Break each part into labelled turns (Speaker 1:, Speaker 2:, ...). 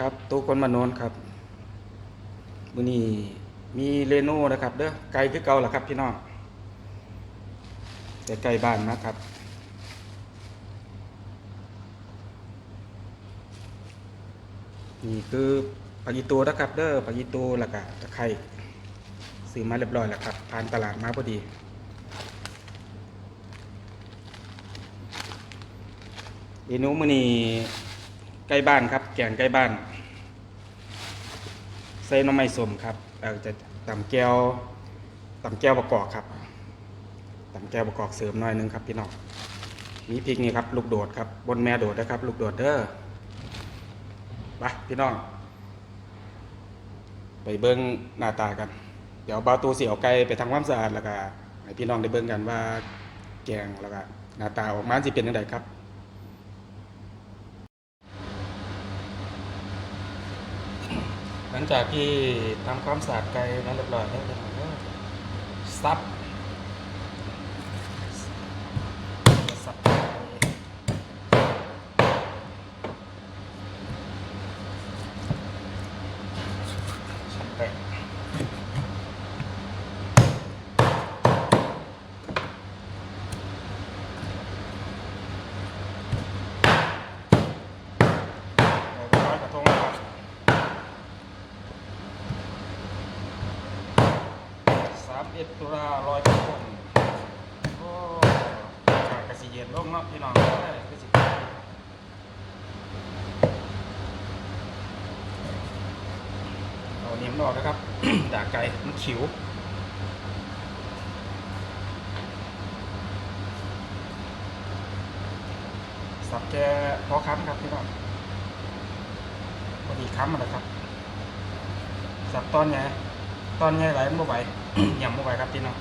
Speaker 1: ครับตู้คนมานนครับมือนี้มีเรโน่นะครับเด้อไกลคือเก่าล่ะครับพี่น้องแต่ไกลบ้านนะครับ นี่คือปลากีตูนะครับเด้อปลากีตูแล้วก็ตะไคร้ซื้อมาเรียบร้อยแล้วครับผ่านตลาดมาพอดีเมนูมือนี้ใกล้บ้านครับ แกงใกล้บ้าน ใส่น้ำไม้ส้มครับเราจะตำแก้วตำแก้วประกอบครับตำแก้วประกอบเสริมหน่อยนึงครับพี่น้องมีพริกนี่ครับลูกโดดครับบนแม่โดดนะครับ ลูกโดดเด้อไปพี่น้อง ไปเบิ้งหน้าตากัน เดี๋ยวบาตูเสียวไก่ไปทำความสะอาดแล้วก็ให้พี่น้องได้เบิ้งกันว่าแกงแล้วก็หน้าตาออกมาสิเป็นยังไงครับ ห ลังจากที่ทำความสะอาดไก่มาเรียบร้อยแล้วนะครับก็ซับซับไก่ซับไก่เราก็ร้อยกระทงแล้วครับ สามเอ็ดตุลาลอยกระทงโอ้อากาศกสิเย็นลงเนาะพี่น้องเอ้ยคือสิเอาเนียมนออกนะครับด่าไก่มันขิวสับแกพอค้ำครับพี่น้องพอดีค้ำมาแล้วครับสับตอนไงตอนไงไหลมันบ่ไหว ยำบ่ไหวครับพี่น้อง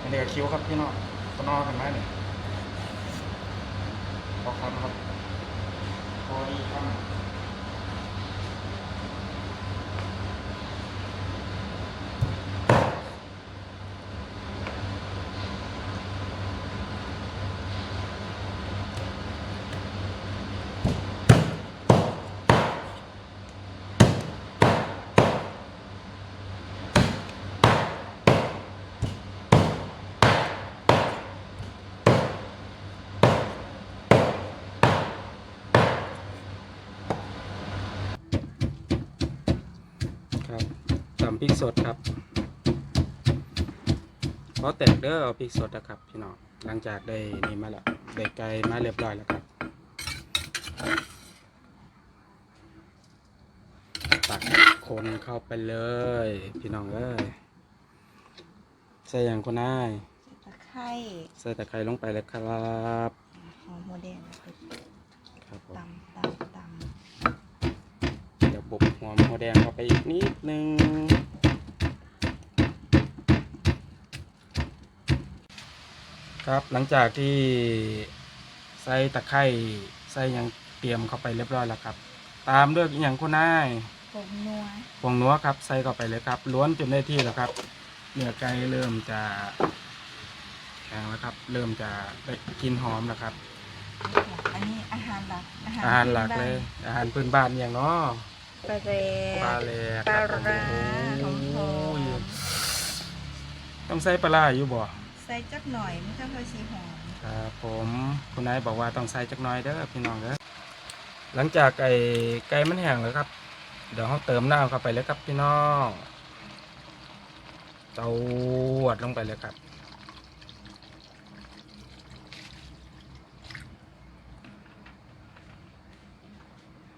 Speaker 1: อันนี้ก็คิ้วครับพี่น้องตนอกันไหมเนี่ยพอคำครับพอดีคำครับตำ พริกสดครับเพราะแตกเด้อเอาพริกสดนะครับพี่น้องหลังจากได้นี่มาแล้วได้ไก่มาเรียบร้อยแล้วครับตักคนเข้าไปเลย พี่น้องเอ้ยใส่อย่างคนนาย
Speaker 2: ตะไคร้
Speaker 1: ใส่ตะไคร้ลงไปเลยครับ
Speaker 2: หอมหัวแดงแล้วก็
Speaker 1: ครับผม
Speaker 2: ตำตำต
Speaker 1: เดี๋ยวบุบหัวหัวแดงเข้าไปอีกนิดนึง ครับหลังจากที่ใส่ตะไคร้ใส่หยังเตรียมเข้าไปเรียบร้อยแล้วครับ ตามด้วยอหย่างคุณนายำ
Speaker 2: ผงนัว
Speaker 1: ผงนัวครับ ใส่เข้าไปเลยครับล้วนจนได้ที่แล้วครับเนื้อไก่เริ่มจะแข็งแล้วครับ เริ่มจะได้กลินหอมแล้วครับ
Speaker 2: อันนี้อาหารหลัก
Speaker 1: อาหารหลักเลย อาหารพื้นบ้านอย่างเนาะ
Speaker 2: ปลาแด
Speaker 1: ปลาแหลก
Speaker 2: ปลา
Speaker 1: ครับ
Speaker 2: ร้าห
Speaker 1: โอ้
Speaker 2: อม
Speaker 1: โห
Speaker 2: หอม
Speaker 1: ต้องใส่ปลาร้าอยู่บ่
Speaker 2: ใส่จักหน่อยไม่ต้องค่อยสีหอม
Speaker 1: ครับผมคุณนายบอกว่าต้องใส่จักหน้อยเด้อพี่น้องเด้อหลังจากไก่ไก่มันแห้งแล้วครับ เดี๋ยวเราเติมน้ำเข้าไปเลยครับพี่น้องเตาวดลงไปเลยครับ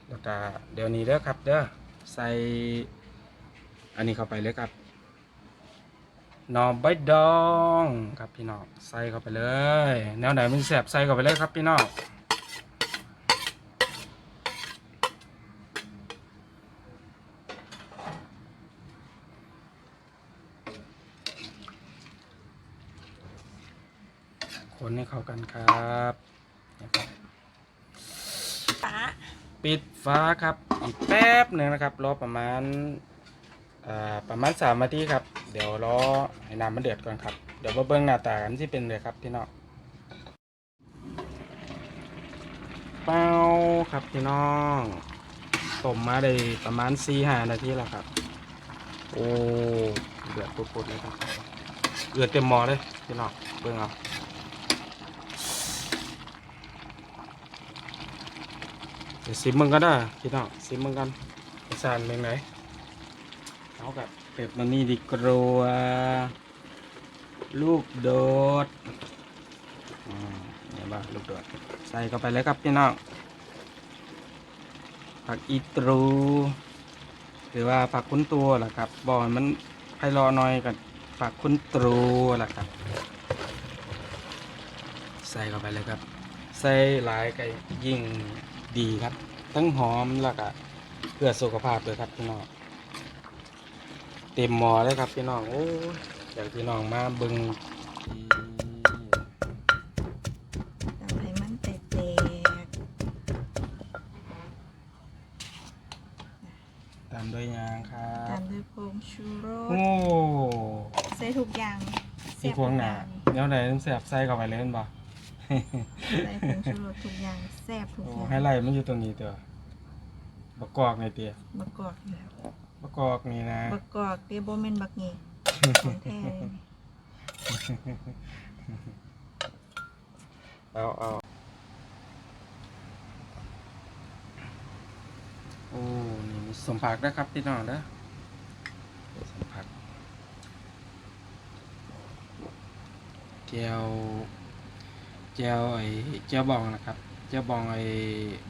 Speaker 1: แล้วก็เดี๋ยวนี้เด้อครับเด้อใส่อันนี้เข้าไปเลยครับ หน่อใบดองครับพี่น้องใส่เข้าไปเลยแนวไหนมันแสบใส่เข้าไปเลยครับพี่น้องคนให้เข้ากันครับปิดฟ้าครับ อีกแป๊บหนึ่งนะครับ รอประมาณ ประมาณสามนาทีครับ เดี๋ยวรอให้น้ำมันเดือดก่อนครับ เดี๋ยวมาเบิ้งหน้าตากันที่เป็นเลยครับพี่น้องเป้าครับพี่น้องต้มมาได้ประมาณ4ีหานาทีแล้วครับ โอ้เดือดปุดๆเลยครับเดือดเต็มหม้อเลยพี่น้องเบิ่งเอาเดี๋ยวซิมมึงก็ได้พี่น้องซิมมึงกันสานเป็นไง เอากับเป็ดมันนี่ดีกรัวลูกโดดเนี่ยบ้าลูกโดด ใส่เข้าไปเลยครับพี่น้องผักอีตรู หรือว่าผักคุ้นตัวแหละครับบอนมันไพรอหน่อยกับผักคุ้นตรูแหละครับ ใส่เข้าไปเลยครับ ใส่หลายก็ยิ่งดีครับ ทั้งหอมแล้วก็เพื่อสุขภาพเลยครับพี่น้อง เต็มหม้อเลยครับพี่น้องโอ้ยอยากพี่น้องมาเบึง
Speaker 2: ทำให้มันแตก
Speaker 1: ตามด้วยยางครั
Speaker 2: ๆตา
Speaker 1: บ
Speaker 2: มด้วยผงชูร
Speaker 1: โอ้
Speaker 2: สใส่ทุกอย่าง
Speaker 1: ที่พวงหนาเดี๋ยวไหนต้องเสียบใส่เข้าไปเลยเห็นบ่
Speaker 2: ใส่ผงชูรสทุกอย่างแซ่บทุก
Speaker 1: โอ้
Speaker 2: อย่าง
Speaker 1: ให้ไล่มันอยู่ตรงนี้ตัวบักกอกในเตีย
Speaker 2: บักกอกอยู่แล้ว
Speaker 1: บักกอกนี่นะ
Speaker 2: บักกอกเตียโบเมนบักเงกของแท้เลย
Speaker 1: เอาเอาโอ้นี่มีสมผักด้วยครับพี่น้องเด้อสมผักแจวแจวไอ้แจวบองนะครับแจวบองไอ้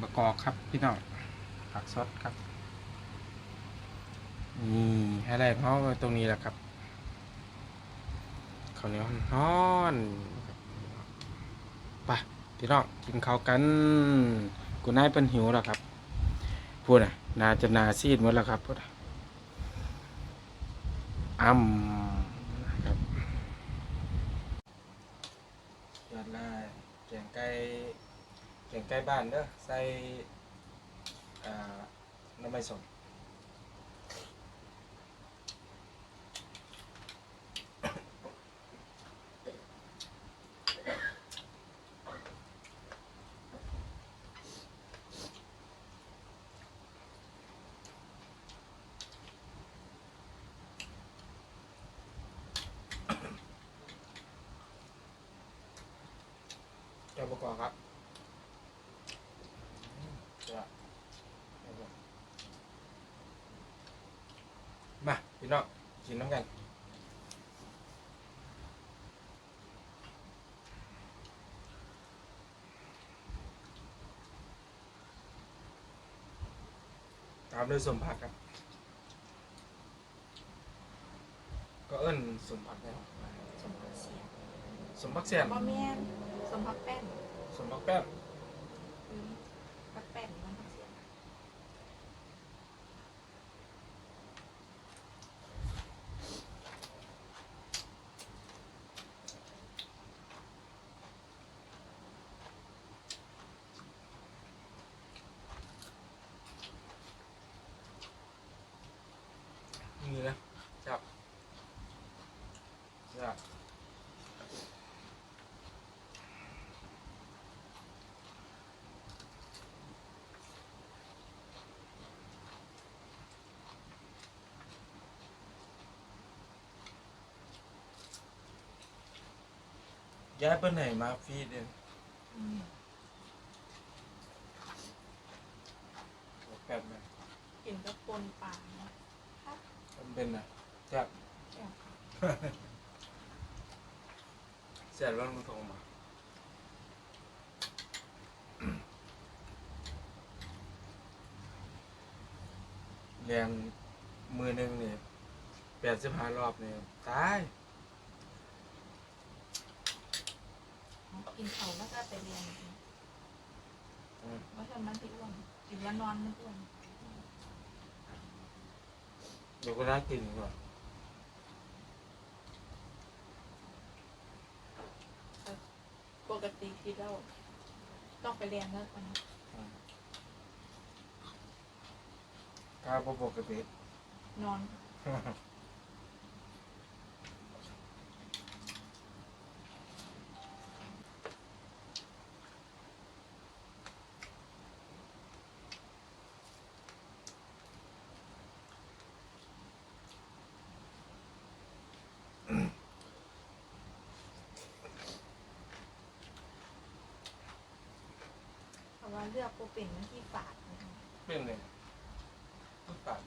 Speaker 1: บะกอกครับพี่น้องผักสดครับ นี่ให้ได้เพราะตรงนี้แหละครับข้าวเหนียวฮ้อนไปพี่น้องกินข้าวกันกูนายเป็นหิวแล้วครับพูดนะนาจะนาซีดหมดแล้วครับพูดอ้ำครับยอดล่แกงไก่แกงไก่บ้านเด้อใส่อ่าน้ำไม่สม ประกอบครับจ้ะมาพี่น้องกินน้ำกันตามด้วยสมผักครับ ก็เอิ้นสมผักแล้ว
Speaker 2: สมผักเสียง
Speaker 1: สมผักเสียน
Speaker 2: บะเมียนสมผักแป้น
Speaker 1: สมผักแป้ง
Speaker 2: อืมผักแป้นมันผักเสียง
Speaker 1: นี่นะจับจับ ย้ายไปไหนมาฟีดเอง
Speaker 2: อืม
Speaker 1: แป๊บนึง
Speaker 2: กินกับปนปลาเนาะ
Speaker 1: มันเป็นนะจับ
Speaker 2: แซ่บ
Speaker 1: เสร็จแล้วมันโทรมาเรียนมือหนึ่งเนี่ยแปดสิบห้ารอบเนี่ยตาย
Speaker 2: กินเขาแล้วก็ไปเรียน
Speaker 1: อืม
Speaker 2: ว่าทำมันที่อ้วนกินแล้วนอนไม่อ้วน
Speaker 1: เดี๋ยวก็น่ากินกว่า
Speaker 2: ปกติที่เราต้องไปเรียนแล้วมัน
Speaker 1: ถ้าบ่ปกติ
Speaker 2: นอน ว่าเลือกโปรเป็นมันที่ฝาดนะคะ
Speaker 1: เป็นเลยมันปาด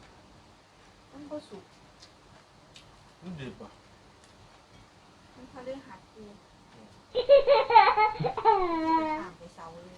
Speaker 2: มันก็สุก
Speaker 1: มันดิบอะ
Speaker 2: มันพอเลือกหัดกูตามไปเสาเลย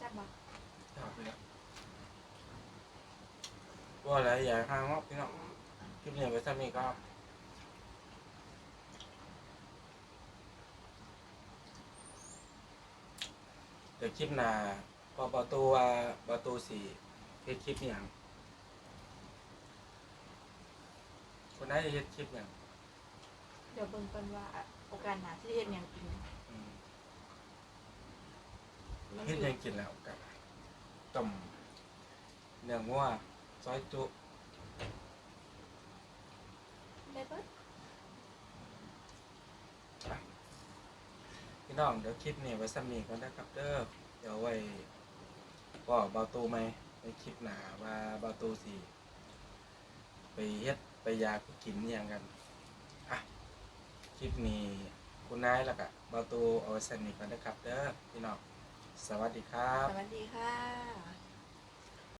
Speaker 2: จับมา
Speaker 1: ครับเลย ว่าอะไรอย่าห้างว่าพี่น้องคลิปนี้ไปซ้ำอีกก็เดี๋ยวคลิปหน้าพอประตูว่าประตูสี่เฮ็ดคลิปอย่างคนไหนจะเฮ็ดคลิปอย่าง
Speaker 2: เดี๋ยวเบิ่งกันว่าโอกาสหนาที่เห็นอย่างกิน
Speaker 1: อืมเฮ็ด
Speaker 2: สิ
Speaker 1: หยังกินแล้วกันต้มเนื้องัว ซอยจุ
Speaker 2: ได้เบิด
Speaker 1: พี่น้องเดี๋ยวคลิปนี้ไว้ซ้ำนี้ก่อนนะครับเด้อเดี๋ยวไว้ก็เบาตูไหมในคลิปหน้าว่าเบาตูสิไปเฮ็ดไปยากกินอหย่างกันอะคลิปนี้คุณนายแล้วก็เบาตูเอาไว้ซ้ำนี้ก่อนนะครับเด้อพี่น้องสวัสดีครับ
Speaker 2: สวัสดีค่ะ